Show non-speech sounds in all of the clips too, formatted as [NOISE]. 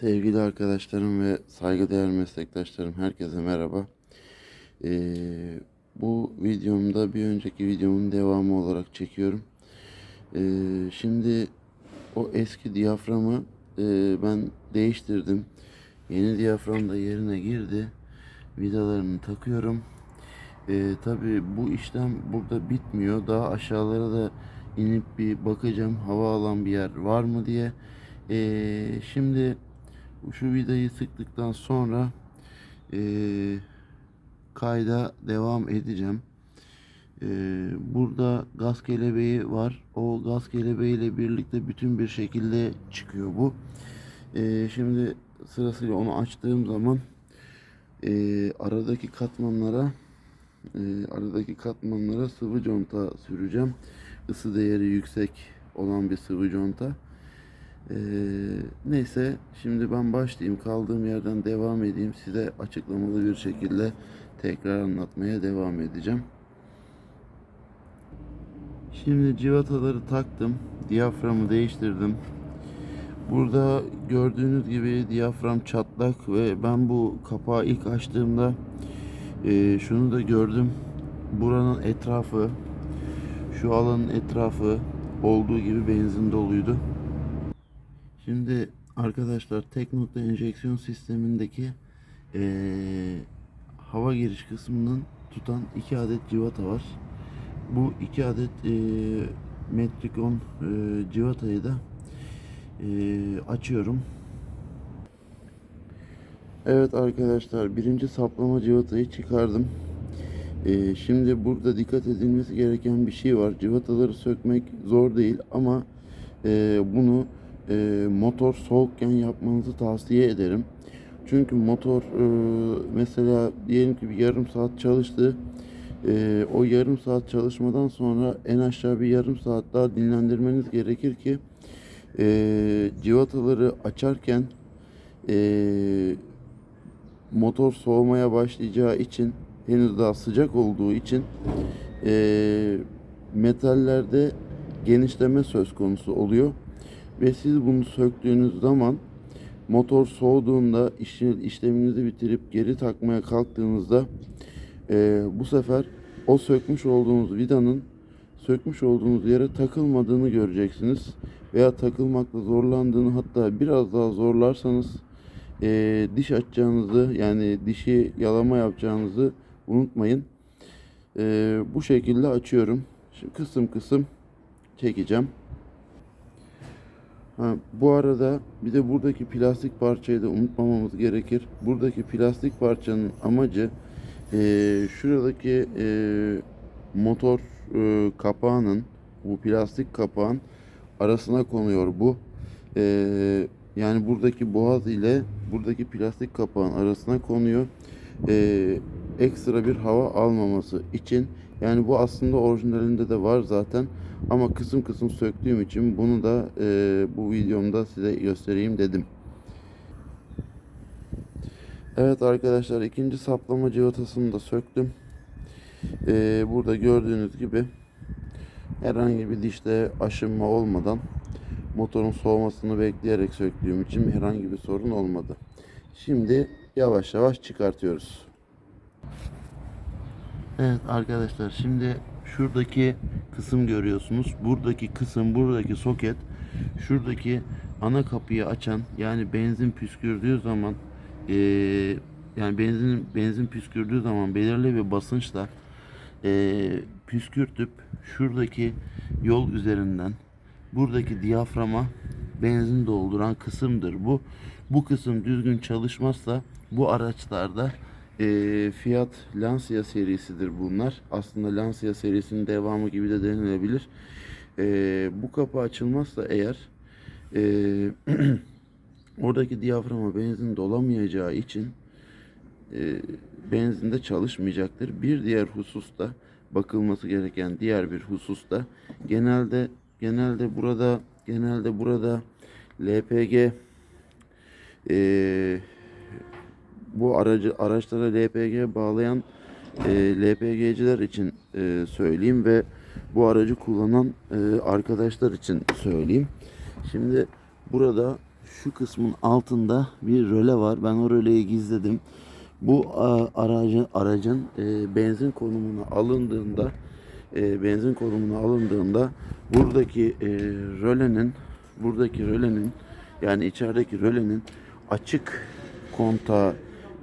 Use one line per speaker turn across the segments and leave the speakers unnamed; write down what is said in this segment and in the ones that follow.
Sevgili arkadaşlarım ve saygıdeğer meslektaşlarım herkese merhaba. Ee, bu videomda bir önceki videomun devamı olarak çekiyorum. Ee, şimdi o eski diyaframı e, ben değiştirdim. Yeni diyafram da yerine girdi. Vidalarını takıyorum. Ee, tabii bu işlem burada bitmiyor. Daha aşağılara da inip bir bakacağım hava alan bir yer var mı diye. Ee, şimdi şu vidayı sıktıktan sonra ee, kayda devam edeceğim. Ee, burada gaz kelebeği var. O gaz kelebeği ile birlikte bütün bir şekilde çıkıyor bu. Ee, şimdi sırasıyla onu açtığım zaman ee, aradaki katmanlara e, aradaki katmanlara sıvı conta süreceğim. Isı değeri yüksek olan bir sıvı conta. E, neyse şimdi ben başlayayım. Kaldığım yerden devam edeyim. Size açıklamalı bir şekilde tekrar anlatmaya devam edeceğim. Şimdi civataları taktım. Diyaframı değiştirdim. Burada gördüğünüz gibi diyafram çatlak ve ben bu kapağı ilk açtığımda ee, şunu da gördüm. Buranın etrafı, şu alanın etrafı olduğu gibi benzin doluydu. Şimdi arkadaşlar tek nokta enjeksiyon sistemindeki ee, hava giriş kısmının tutan iki adet civata var. Bu iki adet ee, Metrikon ee, civatayı da ee, açıyorum. Evet arkadaşlar birinci saplama civatayı çıkardım. Ee, şimdi burada dikkat edilmesi gereken bir şey var. Civataları sökmek zor değil ama e, bunu e, motor soğukken yapmanızı tavsiye ederim. Çünkü motor e, mesela diyelim ki bir yarım saat çalıştı. E, o yarım saat çalışmadan sonra en aşağı bir yarım saat daha dinlendirmeniz gerekir ki e, civataları açarken e, motor soğumaya başlayacağı için henüz daha sıcak olduğu için e, metallerde genişleme söz konusu oluyor ve siz bunu söktüğünüz zaman motor soğuduğunda işi, işleminizi bitirip geri takmaya kalktığınızda e, bu sefer o sökmüş olduğunuz vidanın sökmüş olduğunuz yere takılmadığını göreceksiniz veya takılmakta zorlandığını hatta biraz daha zorlarsanız e, diş açacağınızı yani dişi yalama yapacağınızı unutmayın. E, bu şekilde açıyorum. Şimdi kısım kısım çekeceğim. Ha, bu arada bir de buradaki plastik parçayı da unutmamamız gerekir. Buradaki plastik parçanın amacı e, şuradaki e, motor e, kapağının bu plastik kapağın arasına konuyor bu. E, yani buradaki boğaz ile buradaki plastik kapağın arasına konuyor. Ee, ekstra bir hava almaması için. Yani bu aslında orijinalinde de var zaten. Ama kısım kısım söktüğüm için bunu da e, bu videomda size göstereyim dedim. Evet arkadaşlar ikinci saplama cıvatasını da söktüm. Ee, burada gördüğünüz gibi herhangi bir dişte aşınma olmadan motorun soğumasını bekleyerek söktüğüm için herhangi bir sorun olmadı. Şimdi yavaş yavaş çıkartıyoruz. Evet arkadaşlar şimdi şuradaki kısım görüyorsunuz. Buradaki kısım, buradaki soket, şuradaki ana kapıyı açan yani benzin püskürdüğü zaman eee yani benzin benzin püskürdüğü zaman belirli bir basınçla eee püskürtüp şuradaki yol üzerinden buradaki diyaframa benzin dolduran kısımdır bu. Bu kısım düzgün çalışmazsa bu araçlarda e, Fiat Lancia serisidir bunlar. Aslında Lancia serisinin devamı gibi de denilebilir. E, bu kapı açılmazsa eğer e, [CLEARS THROAT] oradaki diyaframa benzin dolamayacağı için e, benzin de çalışmayacaktır. Bir diğer hususta bakılması gereken diğer bir hususta genelde genelde burada genelde burada LPG e, bu aracı araçlara LPG bağlayan e, LPG'ciler için e, söyleyeyim ve bu aracı kullanan e, arkadaşlar için söyleyeyim. Şimdi burada şu kısmın altında bir röle var. Ben o röleyi gizledim. Bu a, aracın aracın e, benzin konumuna alındığında e, benzin konumuna alındığında buradaki e, rölenin buradaki rölenin yani içerideki rölenin açık kontağı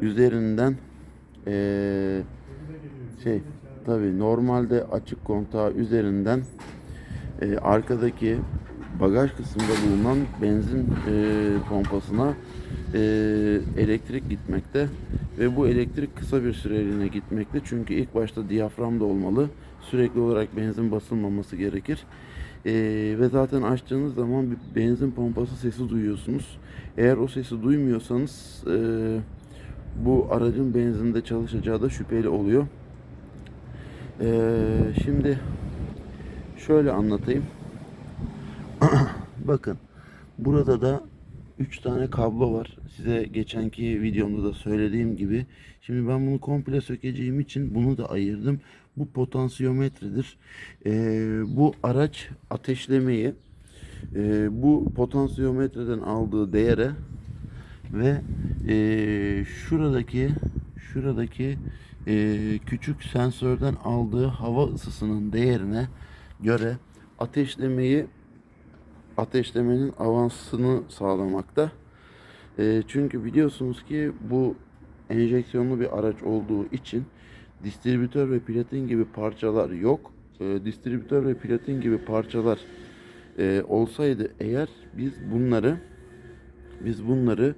üzerinden e, şey tabi normalde açık kontağı üzerinden e, arkadaki bagaj kısmında bulunan benzin e, pompasına e, elektrik gitmekte ve bu elektrik kısa bir süreliğine gitmekte. Çünkü ilk başta diyaframda olmalı. Sürekli olarak benzin basılmaması gerekir. E, ve zaten açtığınız zaman bir benzin pompası sesi duyuyorsunuz. Eğer o sesi duymuyorsanız e, bu aracın benzinde çalışacağı da şüpheli oluyor E, şimdi şöyle anlatayım [CLEARS THROAT] Bakın burada da 3 tane kablo var. Size geçenki videomda da söylediğim gibi. Şimdi ben bunu komple sökeceğim için bunu da ayırdım. Bu potansiyometredir. Ee, bu araç ateşlemeyi e, bu potansiyometreden aldığı değere ve e, şuradaki şuradaki e, küçük sensörden aldığı hava ısısının değerine göre ateşlemeyi ateşlemenin avansını sağlamakta. E, çünkü biliyorsunuz ki bu enjeksiyonlu bir araç olduğu için distribütör ve platin gibi parçalar yok. E, distribütör ve platin gibi parçalar e, olsaydı eğer biz bunları biz bunları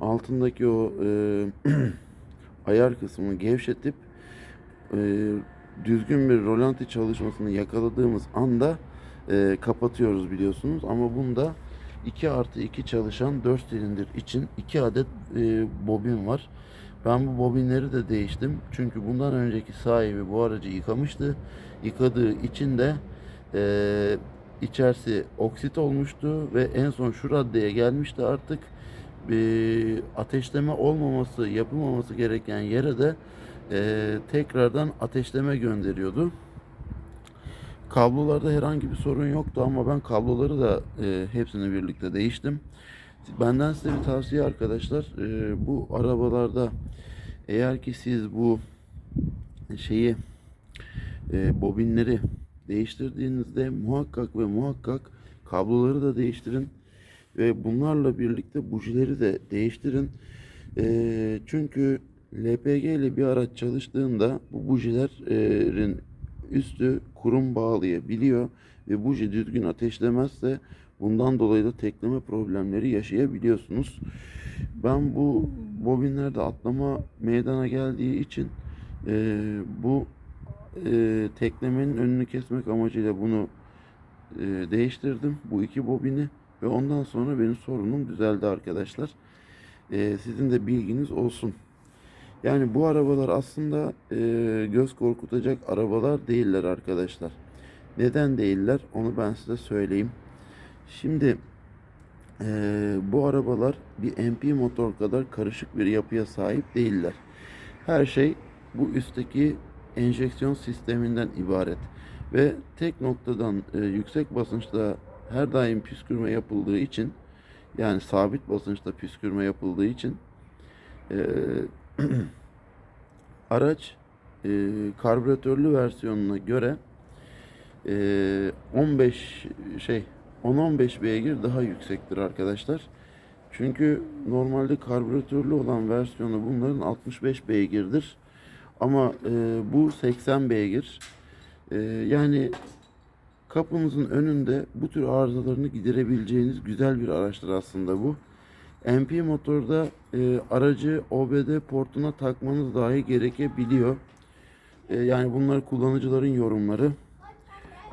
altındaki o e, [CLEARS THROAT] ayar kısmını gevşetip e, düzgün bir rolanti çalışmasını yakaladığımız anda e, kapatıyoruz biliyorsunuz. Ama bunda 2 artı 2 çalışan 4 silindir için 2 adet e, bobin var. Ben bu bobinleri de değiştim. Çünkü bundan önceki sahibi bu aracı yıkamıştı. Yıkadığı için de e, içerisi oksit olmuştu ve en son şu raddeye gelmişti artık e, ateşleme olmaması, yapılmaması gereken yere de e, tekrardan ateşleme gönderiyordu. Kablolarda herhangi bir sorun yoktu ama ben kabloları da e, hepsini birlikte değiştim. Benden size bir tavsiye arkadaşlar. E, bu arabalarda eğer ki siz bu şeyi e, bobinleri değiştirdiğinizde muhakkak ve muhakkak kabloları da değiştirin ve bunlarla birlikte bujileri de değiştirin. E, çünkü LPG ile bir araç çalıştığında bu bujilerin üstü kurum bağlayabiliyor ve buji düzgün ateşlemezse bundan dolayı da tekleme problemleri yaşayabiliyorsunuz. Ben bu bobinlerde atlama meydana geldiği için e, bu e, teklemenin önünü kesmek amacıyla bunu e, değiştirdim. Bu iki bobini ve ondan sonra benim sorunum düzeldi arkadaşlar. E, sizin de bilginiz olsun. Yani bu arabalar aslında e, göz korkutacak arabalar değiller arkadaşlar. Neden değiller onu ben size söyleyeyim. Şimdi e, bu arabalar bir MP motor kadar karışık bir yapıya sahip değiller. Her şey bu üstteki enjeksiyon sisteminden ibaret. Ve tek noktadan e, yüksek basınçta her daim püskürme yapıldığı için yani sabit basınçta püskürme yapıldığı için e, [CLEARS THROAT] araç e, karbüratörlü versiyonuna göre e, 15 şey 10-15 beygir daha yüksektir arkadaşlar. Çünkü normalde karbüratörlü olan versiyonu bunların 65 beygirdir. Ama e, bu 80 beygir. E, yani kapınızın önünde bu tür arızalarını giderebileceğiniz güzel bir araçtır aslında bu. MP motorda e, aracı OBD portuna takmanız dahi gerekebiliyor. E, yani bunlar kullanıcıların yorumları.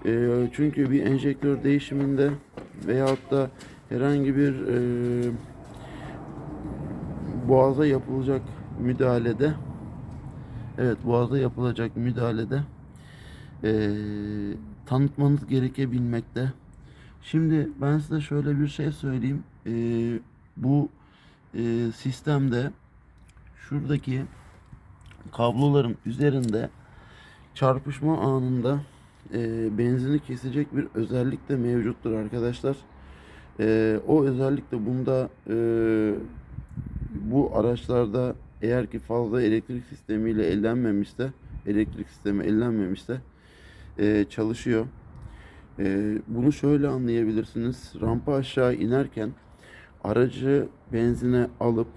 E, çünkü bir enjektör değişiminde veyahut da herhangi bir e, boğaza yapılacak müdahalede evet boğaza yapılacak müdahalede e, tanıtmanız gerekebilmekte. Şimdi ben size şöyle bir şey söyleyeyim. E, bu e, sistemde şuradaki kabloların üzerinde çarpışma anında e, benzini kesecek bir özellik de mevcuttur arkadaşlar. Ee, o özellikle bunda e, bu araçlarda eğer ki fazla elektrik sistemiyle ellenmemişse, elektrik sistemi ellenmemişse e, çalışıyor. E, bunu şöyle anlayabilirsiniz. Rampa aşağı inerken aracı benzine alıp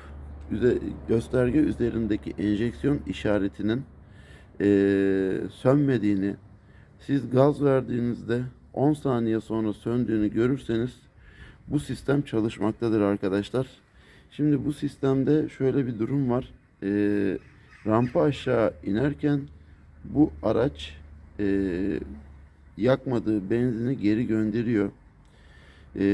gösterge üzerindeki enjeksiyon işaretinin e, sönmediğini, siz gaz verdiğinizde 10 saniye sonra söndüğünü görürseniz bu sistem çalışmaktadır arkadaşlar. Şimdi bu sistemde şöyle bir durum var. Ee, rampa aşağı inerken bu araç ee, yakmadığı benzini geri gönderiyor. Ee,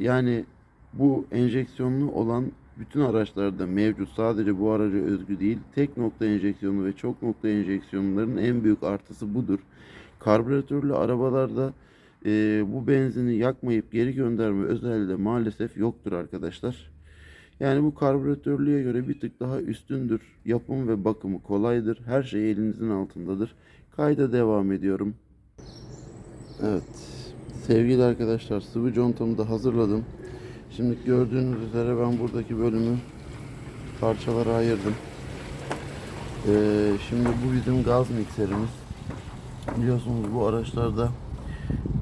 yani bu enjeksiyonlu olan bütün araçlarda mevcut. Sadece bu araca özgü değil. Tek nokta enjeksiyonu ve çok nokta enjeksiyonların en büyük artısı budur. Karbüratörlü arabalarda e, bu benzini yakmayıp geri gönderme özelliği de maalesef yoktur arkadaşlar. Yani bu karbüratörlüğe göre bir tık daha üstündür. Yapım ve bakımı kolaydır. Her şey elinizin altındadır. Kayda devam ediyorum. Evet. Sevgili arkadaşlar sıvı contamı da hazırladım. Şimdi gördüğünüz üzere ben buradaki bölümü parçalara ayırdım. Ee, şimdi bu bizim gaz mikserimiz. Biliyorsunuz bu araçlarda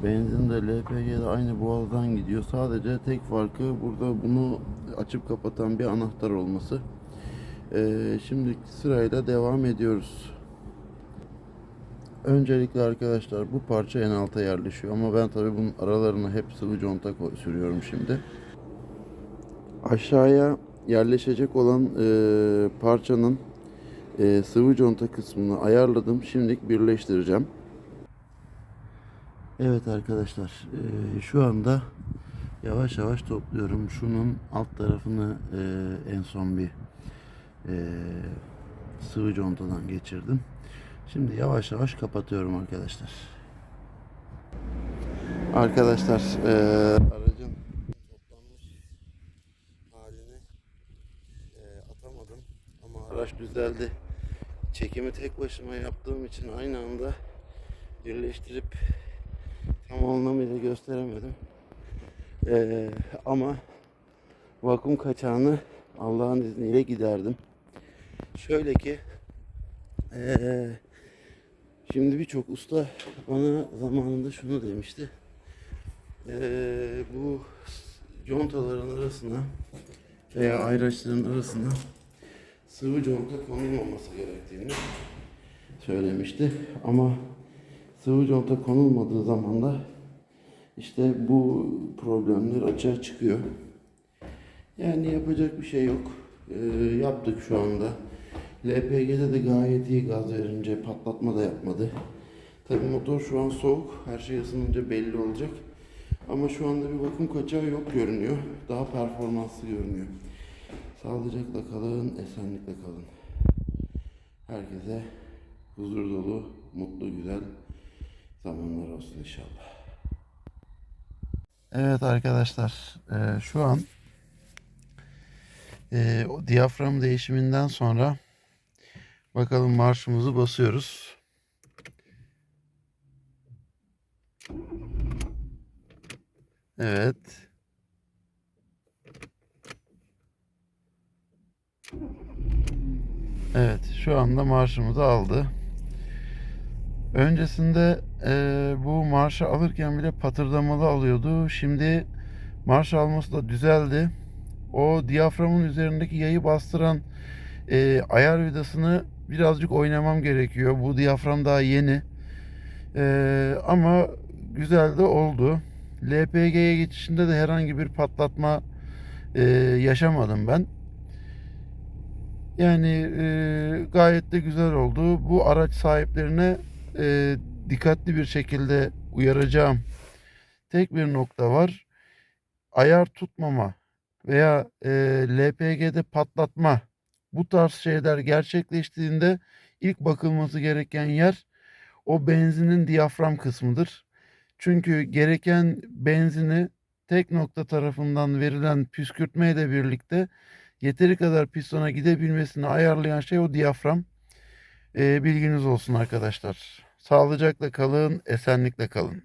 benzin de LPG de aynı boğazdan gidiyor. Sadece tek farkı burada bunu açıp kapatan bir anahtar olması. Ee, şimdi sırayla devam ediyoruz. Öncelikle arkadaşlar bu parça en alta yerleşiyor ama ben tabi bunun aralarına hep sıvı conta sürüyorum şimdi. Aşağıya yerleşecek olan e, parçanın e, sıvı conta kısmını ayarladım. Şimdilik birleştireceğim. Evet arkadaşlar e, şu anda yavaş yavaş topluyorum. Şunun alt tarafını e, en son bir e, sıvı contadan geçirdim. Şimdi yavaş yavaş kapatıyorum arkadaşlar. Arkadaşlar e, aracın toplanmış halini e, atamadım ama araç düzeldi. Çekimi tek başıma yaptığım için aynı anda birleştirip tam anlamıyla gösteremedim. E, ama vakum kaçağını Allah'ın izniyle giderdim. Şöyle ki ee, şimdi birçok usta bana zamanında şunu demişti. Ee, bu contaların arasına veya ayraçların arasına sıvı conta konulmaması gerektiğini söylemişti. Ama sıvı conta konulmadığı zaman da işte bu problemler açığa çıkıyor. Yani yapacak bir şey yok. Ee, yaptık şu anda. LPG'de de gayet iyi gaz verince patlatma da yapmadı. Tabii motor şu an soğuk. Her şey ısınınca belli olacak. Ama şu anda bir vakum kaçağı yok görünüyor. Daha performanslı görünüyor. Sağlıcakla kalın, esenlikle kalın. Herkese huzur dolu, mutlu, güzel zamanlar olsun inşallah. Evet arkadaşlar, e, şu an e, diyafram değişiminden sonra bakalım marşımızı basıyoruz. Evet. Evet, şu anda marşımızı aldı. Öncesinde e, bu marşı alırken bile patırdamalı alıyordu. Şimdi marş alması da düzeldi. O diyaframın üzerindeki yayı bastıran e, ayar vidasını birazcık oynamam gerekiyor. Bu diyafram daha yeni. E, ama güzel de oldu. LPG'ye geçişinde de herhangi bir patlatma e, yaşamadım ben. Yani e, gayet de güzel oldu. Bu araç sahiplerine e, dikkatli bir şekilde uyaracağım. Tek bir nokta var. Ayar tutmama veya e, LPG'de patlatma bu tarz şeyler gerçekleştiğinde ilk bakılması gereken yer o benzinin diyafram kısmıdır. Çünkü gereken benzini tek nokta tarafından verilen püskürtme ile birlikte yeteri kadar pistona gidebilmesini ayarlayan şey o diyafram. Ee, bilginiz olsun arkadaşlar. Sağlıcakla kalın, esenlikle kalın.